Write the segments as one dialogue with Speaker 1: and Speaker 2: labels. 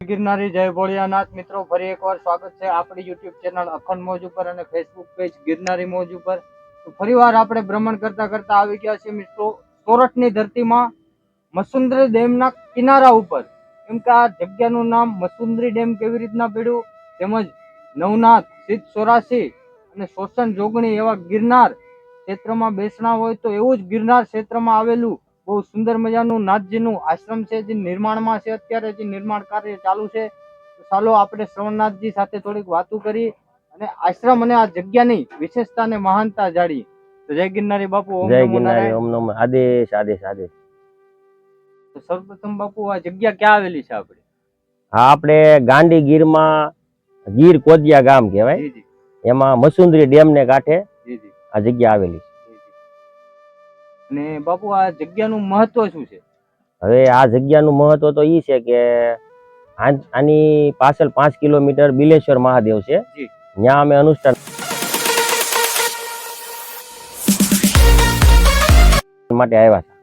Speaker 1: ગિરનારી જય ભોળિયાનાથ. મિત્રો, ફરી એકવાર સ્વાગત છે આપણી યુટ્યુબ ચેનલ અખંડ મોજ ઉપર અને ફેસબુક પેજ ગિરનારી મોજ ઉપર. ફરીવાર આપણે ભ્રમણ કરતા કરતા આવી ગયા છીએ મિત્રો સોરઠની ધરતીમાં મસુંદરી ડેમના કિનારા ઉપર. એમ કે આ જગ્યાનું નામ મસુંદરી ડેમ કેવી રીતના પડ્યું? તેમજ નવનાથ, સિદ્ધ સોરાસી અને શોષણ જોગણી એવા ગિરનાર ક્ષેત્રમાં બેસણા હોય તો એવું જ ગિરનાર ક્ષેત્રમાં આવેલું બહુ સુંદર મજાનું નાથજીનું આશ્રમ છે જે નિર્માણમાં છે. અત્યારે જે નિર્માણ કાર્ય ચાલુ છે ચાલો આપણે શ્રવણનાથજી સાથે થોડીક વાતો કરી અને આશ્રમ અને આ જગ્યાની વિશેષતા અને મહાનતા જાળી તો જય ગિરનારી બાપુ ઓમ
Speaker 2: જય ગિરનારી ઓમ નમઃ આદેશ આદેશ આદેશ.
Speaker 1: તો સર્વપ્રથમ બાપુ આ જગ્યા ક્યાં આવેલી છે આપણે?
Speaker 2: હા આપણે ગાંડી ગીરમાં ગીર કોદિયા ગામ કહેવાય. એમાં મસુંદરી ડેમ ને કાંઠે આ જગ્યા આવેલી.
Speaker 1: અને બાપુ આ જગ્યાનું મહત્વ શું છે?
Speaker 2: હવે આ જગ્યાનું મહત્વ તો ઈ છે કે આની પાછળ પાંચ કિલોમીટર બિલેશ્વર મહાદેવ છે. ત્યાં અમે અનુષ્ઠાન માટે આવ્યા હતા.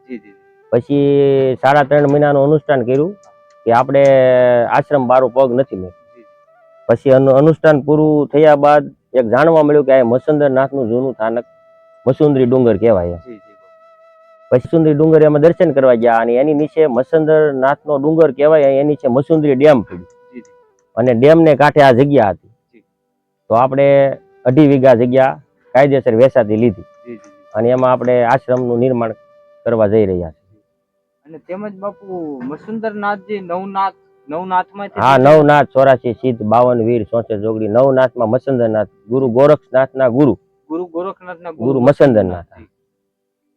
Speaker 2: પછી સાડા ત્રણ મહિનાનું અનુષ્ઠાન કર્યું કે આપણે આશ્રમ બારો પગ નથી મેં પછી અનુષ્ઠાન પૂરું થયા બાદ એક જાણવા મળ્યું કે આ મસુંદર નાથનું જૂનું સ્થાનક મસુંદરી ડુંગર કહેવાય મસુંદરી ડુંગર એમાં દર્શન કરવા ગયા અને એની નીચે મસુંદર નાથનો ડુંગર કહેવાય એની નીચે મસુંદરી ડેમ. પડી
Speaker 1: જી જી.
Speaker 2: અને ડેમને કાંઠે આ જગ્યા હતી. તો આપણે અઢી વીઘા જગ્યા કાયદેસર વેસાતી લીધી. અને એમાં આપણે આશ્રમનું નિર્માણ કરવા જઈ રહ્યા છીએ.
Speaker 1: અને તેમજ બાપુ મસુંદરનાથજી નવનાથ નવનાથમાં
Speaker 2: હા નવનાથ ચોરાસી સિદ્ધ બાવન વીર ચોસઠ જોગડી નવનાથમાં મસંદરનાથ ગુરુ ગોરક્ષનાથના ગુરુ.
Speaker 1: ગુરુ ગોરખનાથના
Speaker 2: ગુરુ મસંદરનાથ.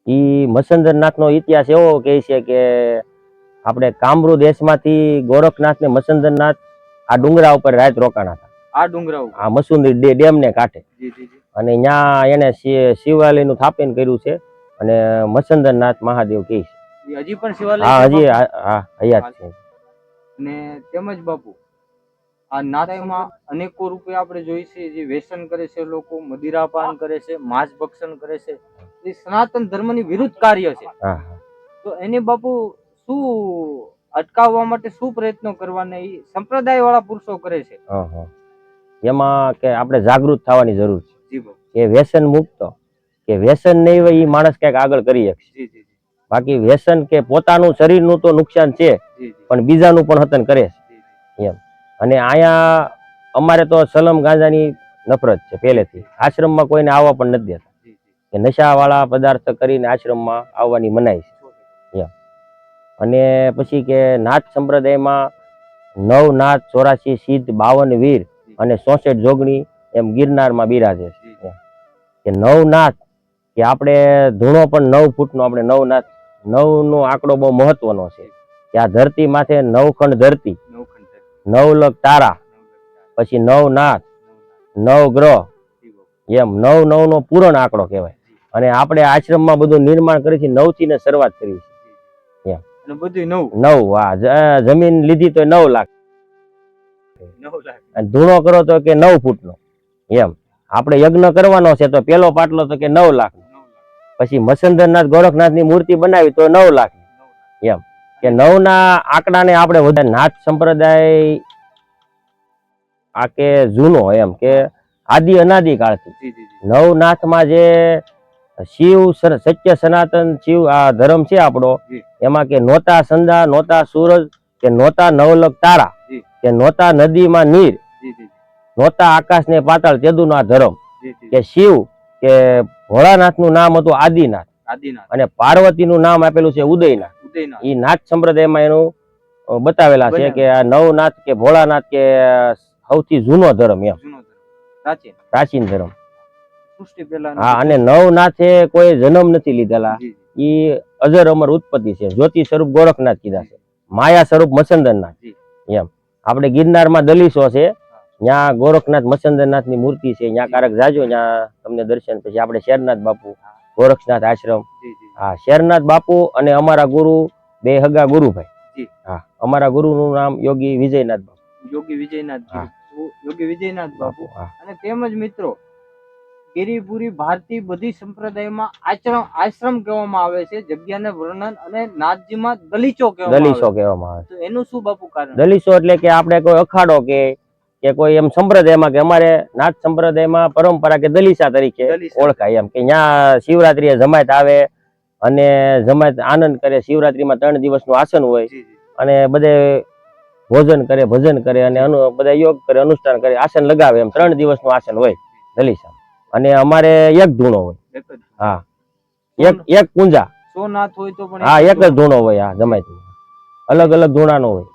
Speaker 2: ઈ મસંદરનાથનો ઇતિહાસ એવો કહે છે કે આપણે કામરૂ દેશમાંથી ગોરખનાથ ને મસંદરનાથ આ ડુંગરા ઉપર રાત રોકાણા હતા.
Speaker 1: આ ડુંગરા ઉપર?
Speaker 2: આ મસુંદરી ડેમ ને કાંઠે.
Speaker 1: જી જી જી.
Speaker 2: અને ત્યાં એને શિવાલયનું સ્થાપન કર્યું છે અને મસંદરનાથ મહાદેવ કહે છે.
Speaker 1: હજી પણ શિવાલય
Speaker 2: હા હજી હા હયાત છે.
Speaker 1: ને તેમજ બાપુ આ નાથમાં અનેકો રૂપે આપણે જોઈ છે જે વ્યસન કરે છે લોકો મદિરાપાન કરે છે માંસ ભક્ષણ કરે છે. એ સનાતન ધર્મની વિરુદ્ધ કાર્ય છે. તો એને બાપુ શું અટકાવવા માટે શું પ્રયત્નો કરવાના એ સંપ્રદાય વાળા પુરુષો કરે છે.
Speaker 2: એમાં કે આપણે જાગૃત થવાની જરૂર છે.
Speaker 1: જી
Speaker 2: કે વ્યસન મુક્ત કે વ્યસન નહીં હોય એ માણસ ક્યાંક આગળ કરી શકશે.
Speaker 1: જી જી જી.
Speaker 2: બાકી વ્યસન કે પોતાનું શરીરનું તો નુકસાન છે
Speaker 1: જી જી.
Speaker 2: પણ બીજાનું પણ હતન કરે છે.
Speaker 1: એમ.
Speaker 2: અને અહીંયા અમારે તો સલમ ગાંજાની નફરત છે પહેલેથી. આશ્રમમાં કોઈને આવવા પણ નથી દેતા.
Speaker 1: જી જી
Speaker 2: કે નશાવાળા પદાર્થ કરીને આશ્રમમાં આવવાની મનાઈ છે. અને પછી કે નાથ સંપ્રદાયમાં નવ નાથ ચોરાસી સિદ્ધ બાવન વીર અને ચોસઠ જોગણી એમ ગિરનારમાં બિરાજે છે. કે નવ નાથ, કે આપણે ધૂણો પણ નવ ફૂટનો આપણે નવ નાથ, નવનો આંકડો બહુ મહત્વનો છે. કે આ ધરતી માથે નવખંડ ધરતી
Speaker 1: નવખંડ છે.
Speaker 2: નવ લખ તારા, પછી નવ નાથ, નવ ગ્રહ, એમ નવ નવ નો પૂરણ આંકડો કહેવાય. અને આપણે આશ્રમમાં બધું નિર્માણ કરી છે નવથી ને શરૂઆત કરી છે.
Speaker 1: બધું નવ?
Speaker 2: નવ આ જમીન લીધી તો નવ લાખ. અને ધૂણો કરો તો કે નવ ફૂટનો. એમ. આપણે યજ્ઞ કરવાનો છે તો પેલો પાટલો તો કે નવ લાખ. પછી મસંદરનાથ ગોરખનાથની મૂર્તિ બનાવી તો નવ લાખ.
Speaker 1: લાખ
Speaker 2: કે નવના આંકડાને આપણે વધારે નાથ સંપ્રદાય આ કે જૂનો એમ કે આદિ અનાદિ કાળથી. નવનાથમાં જે શિવ સત્ય સનાતન શિવ આ ધર્મ છે આપણો. એમાં કે નોતા સંધા નોતા સૂરજ કે નોતા નવલક તારા કે નોતા નદીમાં નીર નોતા આકાશ ને પાતાળ તેદું આ ધર્મ કે શિવ કે ભોળાનાથનું નામ હતું આદિનાથ.
Speaker 1: આદિનાથ.
Speaker 2: અને પાર્વતીનું નામ આપેલું છે ઉદયનાથ.
Speaker 1: ઉદયનાથ.
Speaker 2: ઈ નાથ સંપ્રદાયમાં એનું બતાવેલા છે કે આ નવનાથ કે ભોળાનાથ કે સૌથી જૂનો ધર્મ એમ.
Speaker 1: પ્રાચીન
Speaker 2: ધર્મ.
Speaker 1: સૃષ્ટિ પહેલા
Speaker 2: હા અને નવનાથે કોઈ જન્મ નથી લીધેલા. ઈ અજર અમર ઉત્પત્તિ છે. જ્યોતિ સ્વરૂપ ગોરખનાથ કીધા છે. માયા સ્વરૂપ મસંદરનાથ. એમ. આપણે ગિરનારમાં દલીસો છે. ત્યાં ગોરખનાથ મસંદરનાથની મૂર્તિ છે. ત્યાં કારક જાજો ત્યાં તમને દર્શન પછી આપણે શેરનાથ બાપુ ગોરખનાથ આશ્રમ. હા શેરનાથ બાપુ અને અમારા ગુરુ બે હગા ગુરુભાઈ. હા અમારા ગુરુ નું નામ યોગી વિજયનાથ બાપુ.
Speaker 1: યોગી વિજયનાથ યોગી વિજયનાથ બાપુ. અને તેમજ મિત્રો કેરીપુરી ભારતી બધી સંપ્રદાયમાં આશ્રમ આશ્રમ કહેવામાં આવે છે જગ્યાને વર્ણન અને નાથજીમાં દલીચો કહેવામાં
Speaker 2: દલીસો કહેવામાં આવે
Speaker 1: તો એનું શું બાપુ કારણ?
Speaker 2: દલીસો એટલે કે આપણે કોઈ અખાડો કે કે કોઈ એમ સંપ્રદાયમાં કે અમારે નાથ સંપ્રદાયમાં પરંપરા કે દલીસા તરીકે ઓળખાય એમ કે ત્યાં શિવરાત્રીએ જમાત આવે અને જમાત આનંદ કરે શિવરાત્રીમાં ત્રણ દિવસનું આસન હોય. અને બધે ભોજન કરે ભજન કરે અને અનુ બધા યોગ કરે અનુષ્ઠાન કરે આસન લગાવે એમ ત્રણ દિવસનું આસન હોય દલીસા અને અમારે એક ધૂણો હોય. હા. એક એક પૂંજા
Speaker 1: હોય તો પણ
Speaker 2: હા એક જ ધૂણો. હોય આ જમાતમાં અલગ અલગ ધૂણાનો હોય.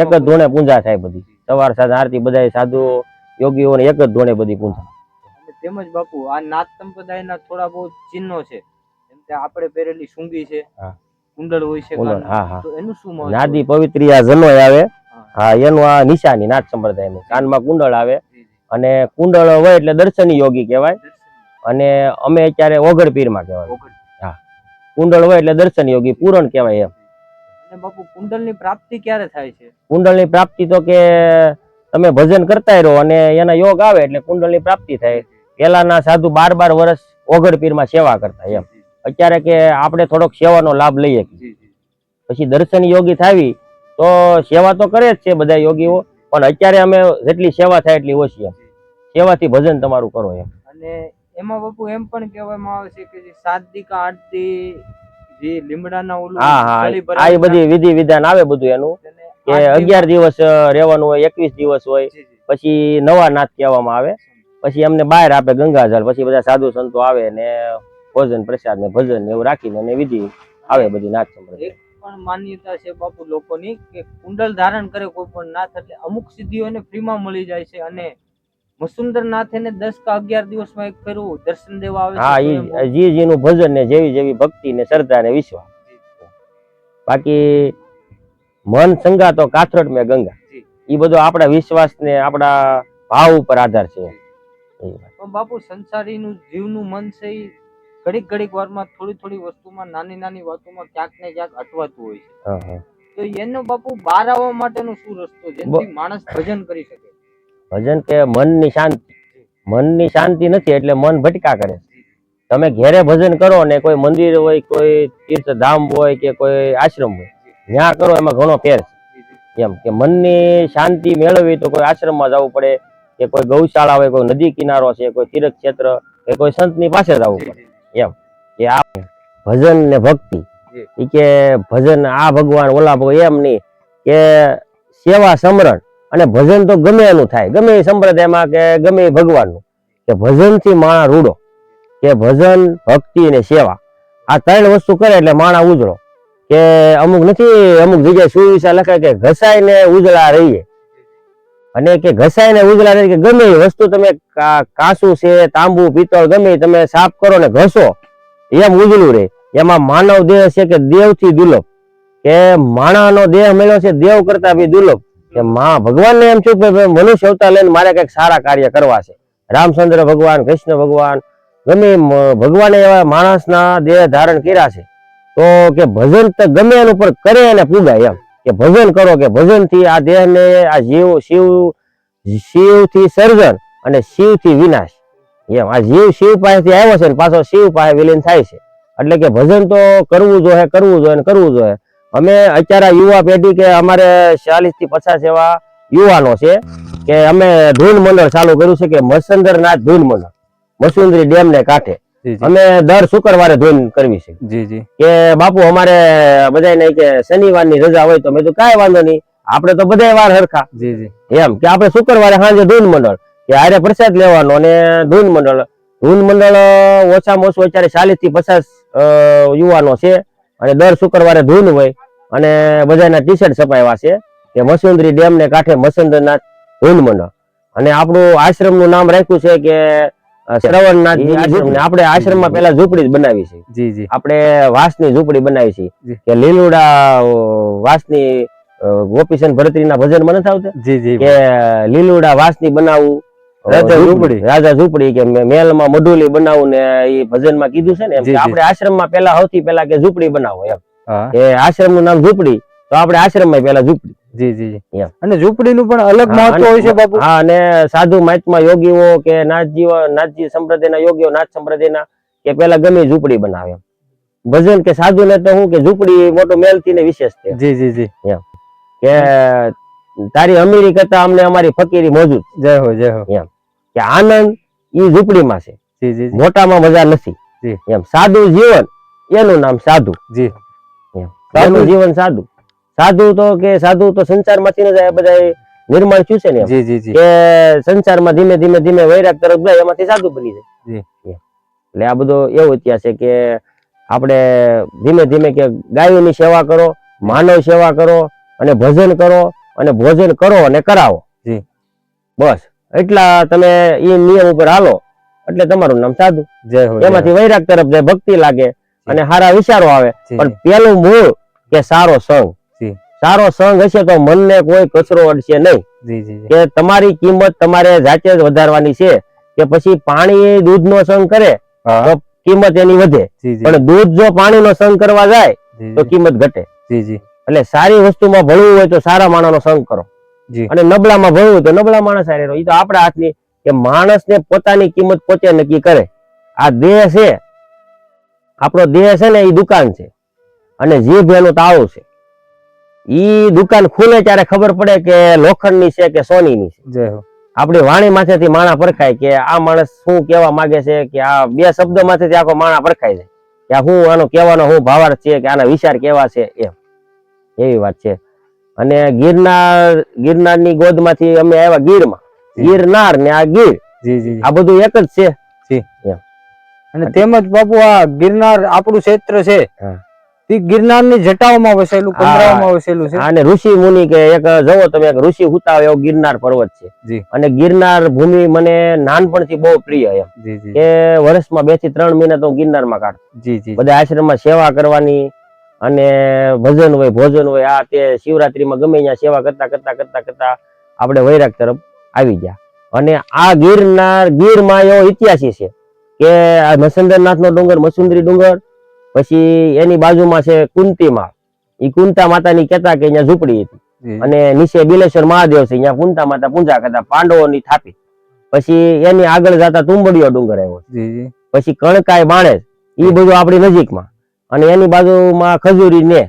Speaker 1: એક જ
Speaker 2: ધૂણે પૂંજા થાય બધી. સવાર સાંજ આરતી બધા સાધુ યોગીઓને એક જ ધૂણે બધી પૂંજા.
Speaker 1: તેમજ બાપુ આ નાથ સંપ્રદાયના થોડા બહુ ચિહ્નો છે. જેમ કે આપણે પહેરેલી સુંગી છે કુંડળ હોય છે
Speaker 2: કુંડળ, હા હા.
Speaker 1: તો એનું શું
Speaker 2: નાદી પવિત્રી આ જનોય આવે.
Speaker 1: હા.
Speaker 2: એનું આ નિશાની નાથ સંપ્રદાયનું. કાનમાં કુંડળ આવે. અને કુંડળ હોય એટલે દર્શની યોગી કહેવાય. અને અમે અત્યારે ઓગળમાં કહેવાય
Speaker 1: હા.
Speaker 2: કુંડળ હોય એટલે દર્શન યોગી પૂરણ કહેવાય એમ.
Speaker 1: બાપુ કુંડળની પ્રાપ્તિ ક્યારે થાય છે?
Speaker 2: કુંડળની પ્રાપ્તિ તો કે તમે ભજન કરતા રહો અને એના યોગ આવે એટલે કુંડળની પ્રાપ્તિ થાય. પેલાના સાધુ બાર બાર વર્ષ ઓગળ પીરમાં સેવા કરતા એમ. અત્યારે કે આપણે થોડોક સેવાનો લાભ લઈએ. પછી દર્શન યોગી થાવી તો સેવા તો કરે જ છે બધા યોગીઓ. પણ અત્યારે અમે જેટલી સેવા થાય એટલી ઓછી એમ. સેવાથી ભજન તમારું કરો એમ.
Speaker 1: અને એમાં બાપુ એમ પણ કહેવામાં આવે છે કે જે સાદિક દી જે લીમડાના ઓલું
Speaker 2: હા હા આ બધી વિધિ વિધાન આવે બધું એનું. કે અગિયાર દિવસ રહેવાનું હોય એકવીસ દિવસ હોય. પછી નવા નાથ કહેવામાં આવે. પછી અમને બહાર આપે ગંગાજળ પછી બધા સાધુ સંતો આવે ને ભોજન પ્રસાદ ને ભજન એવું રાખીને અને વિધિ આવે બધી નાથ સંપ્રદાય.
Speaker 1: પણ માન્યતા છે બાપુ લોકોની કે કુંડલ ધારણ કરે કોઈ પણ નાથ એટલે અમુક સિદ્ધિઓ એને ફ્રીમાં મળી જાય છે અને મસુંદર નાથ એને દસ કે અગિયાર દિવસમાં એક ફેરવું દર્શન દેવા આવે
Speaker 2: હા
Speaker 1: સ્વયંભૂ.
Speaker 2: ઈ જી જીનું ભજન ને જેવી જેવી ભક્તિ ને શ્રદ્ધા ને વિશ્વાસ બાકી મન સંગા તો કાથરટ મેં ગંગા એ બધો આપણા વિશ્વાસ ને આપણા ભાવ ઉપર આધાર છે એ.
Speaker 1: પણ બાપુ સંસારીનું જીવનું મન છે એ ઘડીક ઘડીક વારમાં થોડી થોડી વસ્તુમાં નાની નાની વાતોમાં ક્યાંક ને ક્યાંક અટવાતું હોય છે. તો એનો બાપુ બહાર આવવા માટેનો શું રસ્તો જેથી માણસ ભજન કરી શકે
Speaker 2: ભજન કે મનની શાંતિ. મનની શાંતિ નથી એટલે મન ભટકા કરે તમે ઘેરે ભજન કરો ને કોઈ મંદિર હોય, કોઈ તીર્થધામ હોય કે કોઈ આશ્રમ હોય, ત્યાં કરો એમાં ઘણો ફેર એમ કે મનની શાંતિ મેળવવી તો કોઈ આશ્રમમાં જવું પડે, કે કોઈ ગૌશાળા હોય, કોઈ નદી કિનારો છે, કોઈ તીર્થ ક્ષેત્ર કે કોઈ સંતની પાસે જવું પડે. એમ કે આ ભજન ને ભક્તિ. કે ભજન આ ભગવાન ઓલા ભગવાન, એમ નહીં, કે સેવા સમરણ અને ભજન તો ગમે એનું થાય. ગમે એ સંપ્રદાયમાં કે ગમે એ ભગવાનનું. કે ભજનથી માણા રૂડો. કે ભજન, ભક્તિ અને સેવા. આ ત્રણ વસ્તુ કરે એટલે માણા ઉજળો. કે અમુક નથી, અમુક જગ્યાએ સુવિશા લખે કે ઘસાઈને ઉજળા રહીએ. અને કે ઘસાઈને ઉજળા રહીએ, કે ગમે એ વસ્તુ તમે કાંસુ છે, તાંબુ, પિત્તળ, ગમે તમે સાફ કરો ને ઘસો, એમ ઉજળું રહે. એમાં માનવ દેહ છે કે દેવથી દુર્લભ. કે માણાનો દેહ મળ્યો છે, દેવ કરતા બી દુર્લભ. કે માં, ભગવાનને એમ છું કે મનુષ્ય અવતાર લઈને મારે કંઈક સારા કાર્ય કરવા છે. રામચંદ્ર ભગવાન, કૃષ્ણ ભગવાન, ગમે ભગવાને એવા માણસના દેહ ધારણ કર્યા છે. તો કે ભજન તો ગમે એનું પર કરે અને પૂગાય એમ. કે ભજન કરો, કે ભજનથી આ દેહને, આ જીવ, શિવ, શિવથી સર્જન અને શિવથી વિનાશ. એમ, આ જીવ શિવ પાસેથી આવ્યો છે ને પાછો શિવ પાસે વિલીન થાય છે. એટલે કે ભજન તો કરવું જોઈએ કરવું જોઈએ કરવું જોઈએ. અમે અત્યારે યુવા પેઢી કે અમારે ચાલીસથી પચાસ એવા યુવાનો છે કે અમે ધૂન મંડળ ચાલુ કર્યું છે કે મસંદરનાથ ધૂન મંડળ મસુંદરી ડેમ ને કાંઠે અમે દર શુક્રવારે ધૂન કરવી છે.
Speaker 3: જી જી.
Speaker 2: કે બાપુ અમારે બધાને કે શનિવારની રજા હોય તો મેં તો કાંઈ વાંધો નહીં આપણે તો બધા વાર હરખા.
Speaker 3: જી જી.
Speaker 2: એમ કે આપણે શુક્રવારે સાંજે ધૂન મંડળ કે હારે પ્રસાદ લેવાનો અને ધૂન મંડળ. ધૂન મંડળ ઓછામાં ઓછું અત્યારે ચાલીસથી પચાસ યુવાનો છે. અને દર શુક્રવારે ધૂન હોય અને બધાના ટી શર્ટ છપાવ્યા છે કે મસુંદરી ડેમ ને કાંઠે મસંદરનાથ ધૂન મંડળ. અને આપણું આશ્રમનું નામ રાખ્યું છે કે અ, શ્રવણનાથ આશ્રમ. ને આપણે આશ્રમમાં પેલા ઝૂંપડી જ બનાવી છે.
Speaker 3: જી જી.
Speaker 2: આપણે વાસની ઝૂંપડી બનાવી છે. કે લીલુડા વાસની ગોપીચંદ ભરતરીના ભજનમાં નથી આવતા
Speaker 3: જી જી.
Speaker 2: કે લીલુડા વાસની બનાવવું
Speaker 3: રાજા
Speaker 2: ઝૂંપડી.
Speaker 3: ઝૂંપડી.
Speaker 2: રાજા ઝૂંપડી કે મે- મહેલમાં મઢુલી બનાવું ને એ ભજનમાં કીધું છે ને એમ કે. આપણે આશ્રમમાં પેલા સૌથી પેલા કે ઝૂંપડી બનાવો એમ.
Speaker 3: હા.
Speaker 2: આશ્રમનું નામ ઝૂંપડી તો આપણે આશ્રમમાં પેલા ઝૂંપડી.
Speaker 1: જી જી
Speaker 2: એમ.
Speaker 1: અને ઝૂંપડીનું પણ અલગ મહત્વ હોય છે બાપુ?
Speaker 2: હા અને સાધુ મહાત્મા યોગીઓ કે નાથજી નાથજી સંપ્રદાયના યોગીઓ નાથ સંપ્રદાયના કે પેલા ગમે ઝૂંપડી બનાવે. એમ. ભજન કે સાધુ ને તો હું કે ઝૂંપડી મોટો મેલથી ને વિશેષ છે.
Speaker 1: જી જી જી.
Speaker 2: કે તારી અમીરી કરતા અમને અમારી ફકીરી મોજૂદ
Speaker 1: જય હો જય હો.
Speaker 2: કે આનંદ ઈ ઝૂંપડીમાં છે.
Speaker 1: જી જી જી.
Speaker 2: મોટામાં મજા નથી.
Speaker 1: જી.
Speaker 2: એમ સાદું જીવન એનું નામ સાધુ.
Speaker 1: જી. સાધુ-
Speaker 2: એનું જીવન સાદું. સાધુ તો કે સાધુ તો સંસારમાંથી જાય બધા નિર્માણ થયું છે ને.
Speaker 1: જી જી જી.
Speaker 2: કે સંસારમાં ધીમે ધીમે ધીમે વૈરાગ તરફ જાય એમાંથી સાધુ બની જાય.
Speaker 1: જી.
Speaker 2: એટલે આ બધો એવો ઇતિહાસ છે કે આપણે ધીમે ધીમે કે ગાયોની સેવા કરો માનવ સેવા કરો અને ભજન કરો અને ભોજન કરો અને કરાવો.
Speaker 1: જી.
Speaker 2: બસ. એટલા તમે એ નિયમ ઉપર હાલો. એટલે તમારું નામ સાધુ.
Speaker 1: જય હો
Speaker 2: એમાંથી વૈરાગ તરફ જાય ભક્તિ લાગે અને સારા વિચારો આવે. પણ પેલું મૂળ કે સારો સંગ. સારો સંગ હશે તો મનને કોઈ કચરો અડશે નહીં. કે તમારી કિંમત તમારે જાતે જ વધારવાની છે. કે પછી પાણી દૂધ નો સંગ કરે તો કિંમત એની વધે. પણ દૂધ જો પાણી નો સંગ કરવા જાય તો કિંમત ઘટે. એટલે સારી વસ્તુમાં ભળવું હોય તો સારા માણસ નો સંગ કરો. અને નબળામાં ભણવું તો નબળા માણસ હારે રહો. એ તો આપણા હાથની કે માણસને પોતાની કિંમત પોતે નક્કી કરે. આ દેહ છે. આપણો દેહ છે ને એ દુકાન છે. અને જીભ એનું તાળું છે. ઈ દુકાન ખુલે ત્યારે ખબર પડે કે લોખંડની છે કે સોનીની છે. આપણી વાણી માથેથી માણા પરખાય કે આ માણસ શું કહેવા માંગે છે કે આ બે શબ્દ માથેથી આખો માણા પરખાય છે. કે હું આનો કહેવાનો હું ભાવાર્થ છે કે આના વિચાર કેવા છે એમ. એવી વાત છે. અને ગિરનાર ગિરનારની ગોદમાંથી અમે આવ્યા ગીરમાં. ગિરનાર ને આ ગીર. આ બધું એક જ છે.
Speaker 1: અને તેમજ બાપુ આ ગિરનાર આપણું ક્ષેત્ર છે. તે ગિરનારની જટાઓમાં વસેલું કંદરાઓમાં વસેલું છે.
Speaker 2: અને ઋષિ મુનિ કે એક જવો તમે એક ઋષિ હુતાવ એવો ગિરનાર પર્વત છે. અને ગિરનાર ભૂમિ મને નાનપણથી બહુ પ્રિય એમ. કે વર્ષમાં બેથી ત્રણ મહિના તો હું ગિરનારમાં કાઢ. બધા આશ્રમમાં સેવા કરવાની અને ભજન હોય ભોજન હોય આ તે શિવરાત્રીમાં ગમે ત્યાં સેવા કરતા કરતા કરતા કરતા આપણે વૈરાગ તરફ આવી ગયા. અને આ ગિરનાર ગીરમાં એવો ઇતિહાસ છે કે આ મસંદરનાથનો ડુંગર મસુંદરી ડુંગર પછી એની બાજુમાં છે કુંતીમાં. એ કુંતા માતાની કહેતા કે અહીંયા ઝૂંપડી હતી. અને નીચે બિલેશ્વર મહાદેવ છે અહીંયા કુંતા માતા પૂજા કરતા પાંડવોની થાપી. પછી એની આગળ જતા તુંબડીયો ડુંગર આવ્યો પછી કણકાઈ બાણેજ એ બધું આપણી નજીકમાં. અને એની બાજુમાં ખજૂરી ને.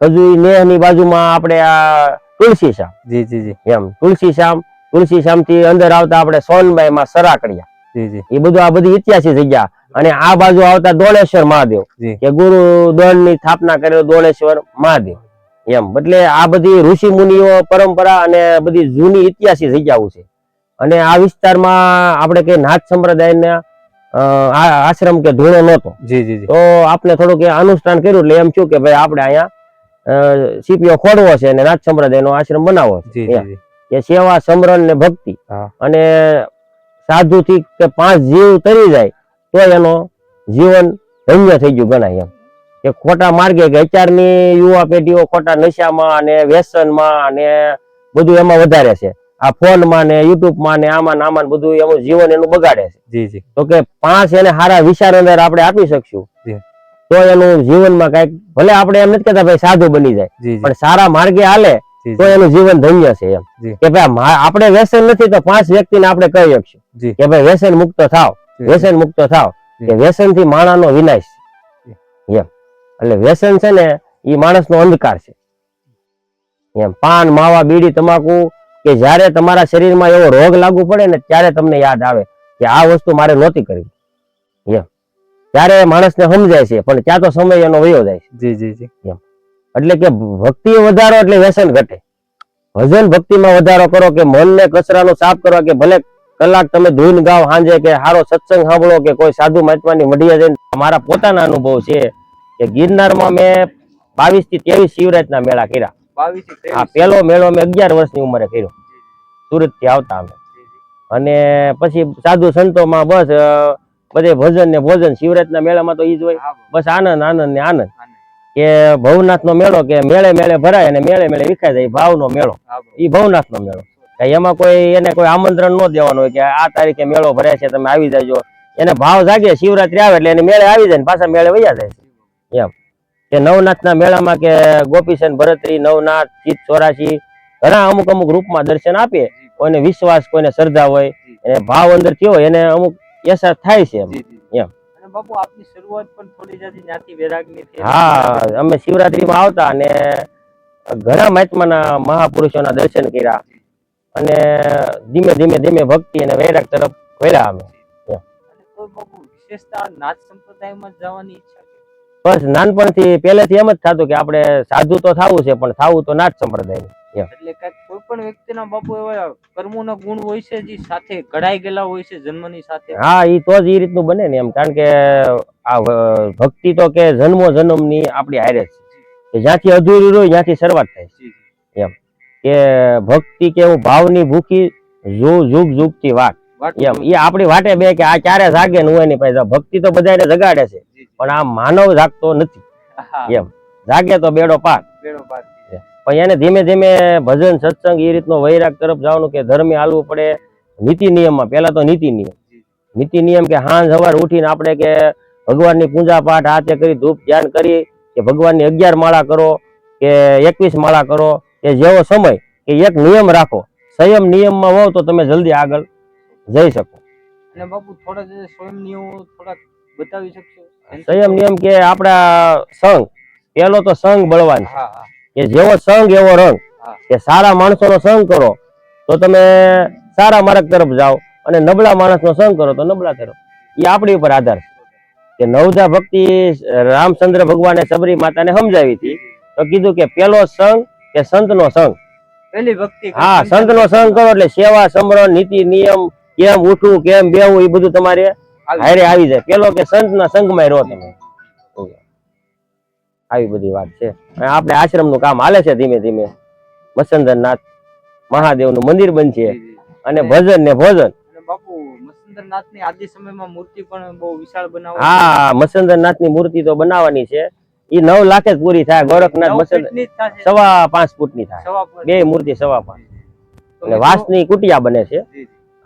Speaker 2: ખજૂરી ને એની બાજુમાં આપણે આ તુલસી શામ
Speaker 1: જી જી જી.
Speaker 2: એમ તુલસી શામ તુલસી શામથી અંદર આવતા આપણે સોનબાઈ માં સરાકડિયા.
Speaker 1: જી જી.
Speaker 2: એ બધું આ બધી ઇતિહાસી જગ્યા. અને આ બાજુ આવતા દોણેશ્વર મહાદેવ. કે ગુરુ દોણની સ્થાપના કરેલો દોણેશ્વર મહાદેવ. એમ એટલે આ બધી ઋષિ મુનિઓ પરંપરા અને બધી જૂની ઇતિહાસી જગ્યાઓ છે. અને આ વિસ્તારમાં આપણે કઈ નાથ સંપ્રદાયના આશ્રમ કે ધૂણો નહોતો.
Speaker 1: જી જી જી.
Speaker 2: તો આપણે થોડુંક અનુષ્ઠાન કર્યું એટલે એમ થયું કે ભાઈ આપણે અહીંયા સીપીઓ ખોડવો છે અને નાથ સંપ્રદાયનો આશ્રમ બનાવવો છે. સેવા સમરણ ને ભક્તિ. અને સાધુ થી કે પાંચ જીવ તરી જાય તો એનો જીવન ધન્ય થઈ ગયું ગણાય એમ. કે ખોટા માર્ગે કે અત્યારની યુવા પેઢીઓ ખોટા નશામાં અને વ્યસનમાં અને બધું એમાં વધારે છે. આ ફોનમાં ને યુટ્યુબમાં ને આમાં ને આમાં બધું એનું જીવન એનું બગાડે છે.
Speaker 1: જી જી.
Speaker 2: તો કે પાંચ એને સારા વિચાર અંદર આપણે આપી શકશું. તો એનું જીવનમાં કંઈક ભલે આપણે એમ નથી કેતા ભાઈ સાધુ બની જાય પણ સારા માર્ગે હાલે તો એનું જીવન ધન્ય છે એમ. કે ભાઈ આપણે વ્યસન નથી તો પાંચ વ્યક્તિને આપણે કહી શકશું. કે ભાઈ વ્યસન મુક્ત થાવ વ્યસન મુક્ત થાવ. કે વ્યસનથી માણસનો વિનાશ એમ. એટલે વ્યસન છે ને એ માણસનો અંધકાર છે. એમ. પાન માવા બીડી તમાકુ કે જ્યારે તમારા શરીરમાં એવો રોગ લાગુ પડે ને ત્યારે તમને યાદ આવે કે આ વસ્તુ મારે નહોતી કરવી એમ. ત્યારે માણસને સમજાય છે પણ ત્યાં તો સમય એનો વયો જાય છે.
Speaker 1: જી જી જી.
Speaker 2: એટલે કે ભક્તિ વધારો એટલે વ્યસન ઘટે. ભજન ભક્તિમાં વધારો કરો કે મનને કચરાનો સાફ કરવા કે ભલે કલાક તમે ધૂન ગાવ સાંજે કે સારો સત્સંગ સાંભળો કે કોઈ સાધુ મહાત્માની મઢીએ જઈને. મારા પોતાના અનુભવ છે કે ગિરનારમાં મેં બાવીસથી ત્રેવીસ શિવરાજના મેળા કર્યા. પેલો મેળો અમે અગિયાર વર્ષની ઉંમરે કર્યો. સુરતથી આવતા અમે. અને પછી સાધુ સંતોમાં બસ બધે ભજન ને ભોજન શિવરાજના મેળામાં તો ઈ જ હોય બસ. આનંદ આનંદ ને આનંદ. કે ભવનાથ નો મેળો કે મેળે મેળે ભરાય અને મેળે મેળે વિખાય જાય ભાવ નો મેળો.
Speaker 1: એ
Speaker 2: ઈ ભવનાથ નો મેળો એમાં કોઈ એને કોઈ આમંત્રણ ન દેવાનું હોય કે આ તારીખે મેળો ભરાય છે તમે આવી જાજો. એને ભાવ જાગે શિવરાત્રી આવે એટલે એને મેળે આવી જાય ને પાછા મેળે વૈયા જાય એમ. કે નવનાથના મેળામાં કે ગોપીચંદ ભરતરી નવનાથ ચિત ચોરાશી ઘણા અમુક અમુક રૂપમાં દર્શન આપે કોઈને વિશ્વાસ કોઈને શ્રદ્ધા હોય એને ભાવ અંદર થયો હોય એને અમુક અહેસાસ થાય છે એમ.
Speaker 1: જી, જી.
Speaker 2: એમ.
Speaker 1: અને બાપુ આપની શરૂઆત પણ થોડી જ્ઞાતિ વૈરાગની થી
Speaker 2: હા અમે શિવરાત્રીમાં આવતા અને ઘણા મહાત્માના મહાપુરુષોના દર્શન કર્યા. અને ધીમે ધીમે ધીમે ભક્તિ અને વૈરાગ તરફ વળ્યા અમે.
Speaker 1: અને બાપુ વિશેષતા નાથ સંપ્રદાયમાં જવાની ઈચ્છા
Speaker 2: બસ નાનપણથી પહેલેથી એમ જ થતું કે આપણે સાધુ તો થવું છે પણ થવું તો નાથ સંપ્રદાય
Speaker 1: એટલે કોઈ પણ વ્યક્તિના બાપુ એવા કર્મોના ગુણ હોય છે જે સાથે ઘડાઈ ગયેલા હોય છે જન્મની સાથે?
Speaker 2: હા એ તો જ એ રીતનું બને ને એમ કારણ કે આ ભક્તિ તો કે જન્મો જન્મની આપણી હારે છે. કે જ્યાંથી અધૂરી હોય ત્યાંથી શરૂઆત થાય છે.
Speaker 1: જી.
Speaker 2: કે ભક્તિ કે હું ભાવની ભૂખી જુ- જુગ જુગથી વાત. એમ. એ આપણી વાટે બે કે આ ચારે જાગે ને હું એની પાસે ભક્તિ તો બધાને જગાડે છે. પણ આ માનવ જાગતો નથી. એમ. જાગે તો બેડો પાર
Speaker 1: બેડો પાર
Speaker 2: પણ એને ધીમે ધીમે ભજન સત્સંગ એ રીતનો વૈરાગ તરફ જવાનું કે ધર્મે હાલવું પડે. નીતિ નિયમમાં. પહેલા તો નીતિ નિયમ. નીતિ નિયમ કે હાંજ સવાર ઉઠીને આપણે કે ભગવાનની પૂજા પાઠ હાથે કરી ધૂપ ધ્યાન કરી કે ભગવાનની અગિયાર માળા કરો કે એકવીસ માળા કરો કે જેવો સમય કે એક નિયમ રાખો. સંયમ નિયમમાં હોવ તો તમે જલ્દી આગળ જઈ શકો.
Speaker 1: અને બાપુ થોડા સ્વયં નિયમો થોડાક બતાવી શકશો?
Speaker 2: સંયમ નિયમ કે આપડા સંઘ પેલો તો સંઘ બળવાન કે જેવો સંઘ એવો રંગ. કે સારા માણસોનો સંઘ કરો તો તમે સારા માર્ગ તરફ જાઓ અને નબળા માણસનો સંઘ કરો તો નબળા તરફ એ આપણી ઉપર આધાર છે. કે નવજા ભક્તિ રામચંદ્ર ભગવાને સબરી માતાને સમજાવી હતી. તો કીધું કે પેલો સંઘ કે સંતનો સંઘ.
Speaker 1: પેલી ભક્તિ
Speaker 2: હા સંતનો સંઘ કરો એટલે સેવા સમરણ નીતિ નિયમ કેમ ઉઠવું કેમ બેવું એ બધું તમારે. હારે આવી જાય. પેલો કે સંતના સંગમાં રહો તમે. આવી બધી વાત છે. આપણે આશ્રમનું કામ હાલે છે ધીમે ધીમે. મસંદરનાથ મહાદેવનું મંદિર બનશે. અને ભજન ને ભોજન.
Speaker 1: અને મસંદરનાથની મૂર્તિ પણ બહુ વિશાળ બનાવો
Speaker 2: હા મસંદરનાથની મૂર્તિ તો બનાવવાની છે. ઈ નવ લાખે જ પૂરી થાય. ગોરખનાથ મસંદર સવા પાંચ ફૂટની થાય. બે મૂર્તિ સવા પાંચ. અને વાંસની કુટિયા બને છે.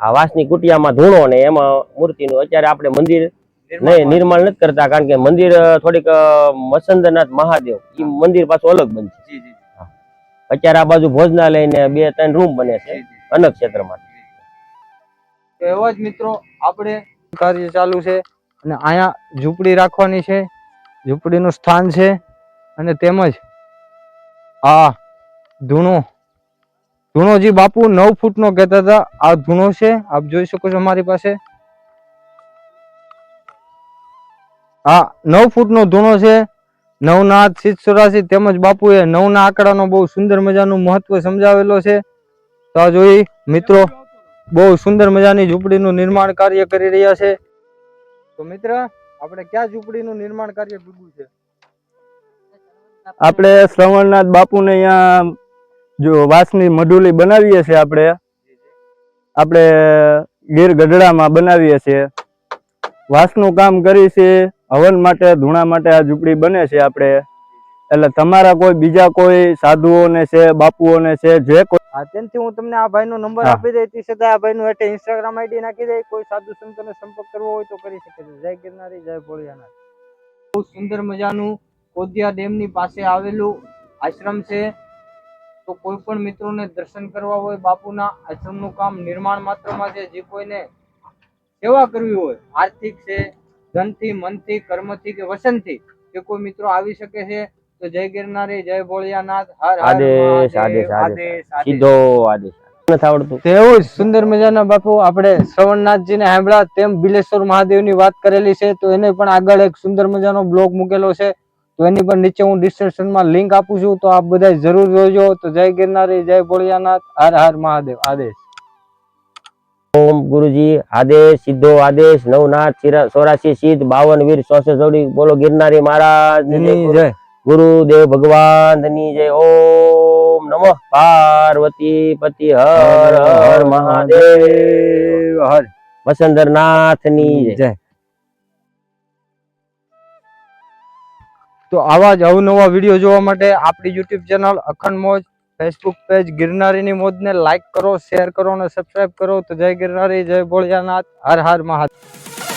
Speaker 2: આ વાંસની કુટિયામાં ધૂણો ને એમાં મૂર્તિનું અત્યારે આપણે મંદિર નહીં નિર્માણ નથી કરતા કારણ કે મંદિર થોડીક અ, મસંદરનાથ મહાદેવ એ મંદિર પાછું અલગ બનશે અત્યારે આ બાજુ ભોજનાલય ને બે ત્રણ રૂમ બને છે અલગ ક્ષેત્રમાં.
Speaker 1: તો એવા જ મિત્રો આપણે કાર્ય ચાલુ છે અને અહીંયા ઝૂંપડી રાખવાની છે ઝૂંપડીનું સ્થાન છે અને તેમજ આ ધૂણો ધૂણોજી બાપુ નવ ફૂટનો કહેતા હતા. આ ધૂણો છે. આપ જોઈ શકો છો મારી પાસે. હા, નવ ફૂટનો ધૂણો છે. નવનાથ સિદ્ધ ચોરાસી તેમજ બાપુએ નવના આંકડાનો બહુ સુંદર મજાનું મહત્વ સમજાવેલો છે. તો આ જોઈ, મિત્રો, બહુ સુંદર મજાની ઝૂંપડીનું નિર્માણ કાર્ય કરી રહ્યા છે. તો મિત્ર, આપણે ક્યાં ઝૂંપડીનું નિર્માણ કાર્ય પૂર્યું છે?
Speaker 3: આપણે શ્રવણનાથ બાપુને અહીંયા જો વાંસની મઢુલી બનાવીએ છીએ આપણે આપણે ગીર ગઢડામાં બનાવીએ છીએ. વાંસનું કામ કરી છે હવન માટે ધૂણા માટે આ ઝૂંપડી બને છે આપણે. એટલે તમારા કોઈ બીજા કોઈ સાધુઓને છે બાપુઓને છે જે કોઈ
Speaker 1: અત્યંતથી હું તમને આ ભાઈનો નંબર આપી દઈ તી સદા આ ભાઈનું એટલે ઇન્સ્ટાગ્રામ આઈડી નાખી દઈ કોઈ સાધુ સંતોને સંપર્ક કરવો હોય તો કરી શકે છે. જય ગિરનારી જય ભોળિયાનાથ. બહુ સુંદર મજાનું કોદિયા ડેમની પાસે આવેલું આશ્રમ છે. તો કોઈ પણ મિત્રોને દર્શન કરવા હોય બાપુના આશ્રમનું કામ નિર્માણ માત્રમાં છે જે કોઈને સેવા કરવી હોય આર્થિક છે ધનથી મનથી કર્મથી કે વસનથી કે કોઈ મિત્રો આવી શકે છે તો જય ગિરનારી જય ભોળિયાનાથ હર હર
Speaker 2: આદેશ, આદેશ, આદેશ. સીધો આદેશ. નથી આવડતું.
Speaker 1: તો જ સુંદર મજાના બાપુ આપણે શ્રવણનાથજીને સાંભળ્યા તેમ બિલેશ્વર મહાદેવની વાત કરેલી છે તો એને પણ આગળ એક સુંદર મજાનો બ્લોગ મૂકેલો છે. તો એની પણ નીચે હું ડિસ્ક્રિપ્શનમાં લિંક આપું છું તો આપ બધા જરૂર જોજો. તો જય ગિરનારી જય ભોળિયાનાથ. હર હર મહાદેવ. આદેશ.
Speaker 2: ઓમ ગુરુજી આદેશ સીધો આદેશ. નવનાથ ચિરા- ચોરાશી સિદ્ધ બાવન વીર સોસે જોડી બોલો ગિરનારી મહારાજ.
Speaker 1: જય
Speaker 2: ગુરુદેવ ભગવાનની જય. ઓમ નમો. પાર્વતી પતિ હર હર મહાદેવ.
Speaker 3: હર.
Speaker 2: વસંતરનાથની
Speaker 3: જય.
Speaker 1: તો આવા જ અવનવા વીડિયો જોવા માટે આપણી YouTube channel Akhand Moj Facebook page ગિરનારીની મોજને લાઈક કરો શેર કરો અને સબસ્ક્રાઇબ કરો. તો જય ગિરનારી, જય ભોળિયાનાથ. હર હર મહાદેવ.